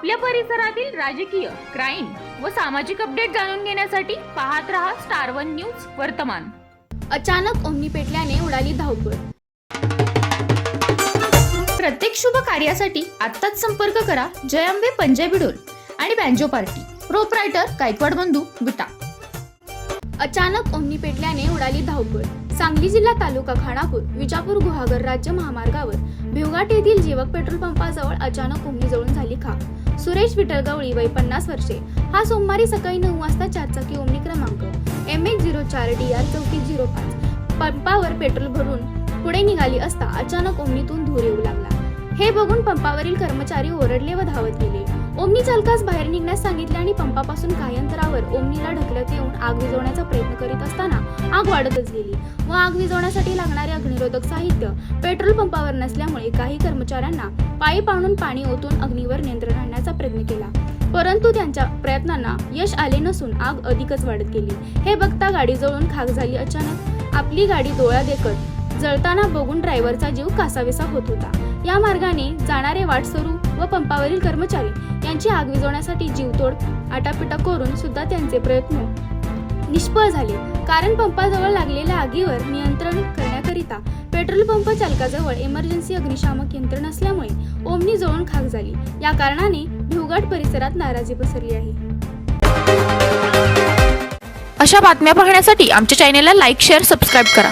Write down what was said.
आपल्या परिसरातील राजकीय क्राईम व सामाजिक अपडेट जाणून घेण्यासाठी पाहत रहा स्टार वन न्यूज वर्तमान. अचानक ओमनी पेटल्याने उडाली धावपळ. प्रत्येक शुभ कार्यासाठी आत्ताच संपर्क करा जयंबे पंजाबी डोल आणि बँजो पार्टी. प्रोपरायटर गायकवाड बंधू विटा अचानक ओमनी पेटल्याने उडाली धावपळ. सांगली जिल्हा तालुका खानापूर विजापूर गुहागर राज्य महामार्गावर भिवघाट येथील जीवक पेट्रोल पंपाजवळ अचानक ओमनी जळून झाली खाक. सुरेश विठ्ठल गवळी वय पन्नास वर्षे. हा सोमवारी सकाळी नऊ वाजता चारचाकी ओमनी क्रमांक. एम एच झिरो चार डी आर चौतीस झिरो पाच. पंपावर पेट्रोल भरून पुढे निघाली असता अचानक ओमनीतून धूर येऊ लागला. हे बघून पंपावरील कर्मचारी ओरडले व धावत गेले. ओमनी चालकास बाहेर निघण्यास सांगितले आणि पंपापासून काही अंतरावर ओमनीला ढकलत येऊन आग विझवण्याचा प्रयत्न करीत असताना वाढतच गेली. व आग विझवण्यासाठी लागणारे अग्निरोधक साहित्य पेट्रोल पंपावर नसल्यामुळे काही कर्मचाऱ्यांना पायी आणून पाणी ओतून अग्नीवर नियंत्रण आणण्याचा प्रयत्न केला. परंतु त्यांच्या प्रयत्नांना यश आले नसून आग अधिकच वाढत गेली. हे बघता गाडी जळून खाक झाली अचानक. आपली गाडी डोळा देखत जळताना बघून ड्रायव्हरचा जीव कासाविसा होत होता. या मार्गाने जाणारे वाटसरू व पंपावरील कर्मचारी यांची आग विझवण्यासाठी जीवतोड आटापिटा करून सुद्धा त्यांचे प्रयत्न निष्फळ झाले. कारण पंपाजवळ लागलेल्या आगीवर नियंत्रण करण्याकरिता पेट्रोल पंप चालकाजवळ इमर्जन्सी अग्निशामक यंत्र नसल्यामुळे ओमनी जळून खाक झाली. या कारणाने भिवघाट परिसरात नाराजी पसरली आहे. अशा बातम्या पाहण्यासाठी आमच्या चॅनेलला लाईक शेअर सबस्क्राईब करा.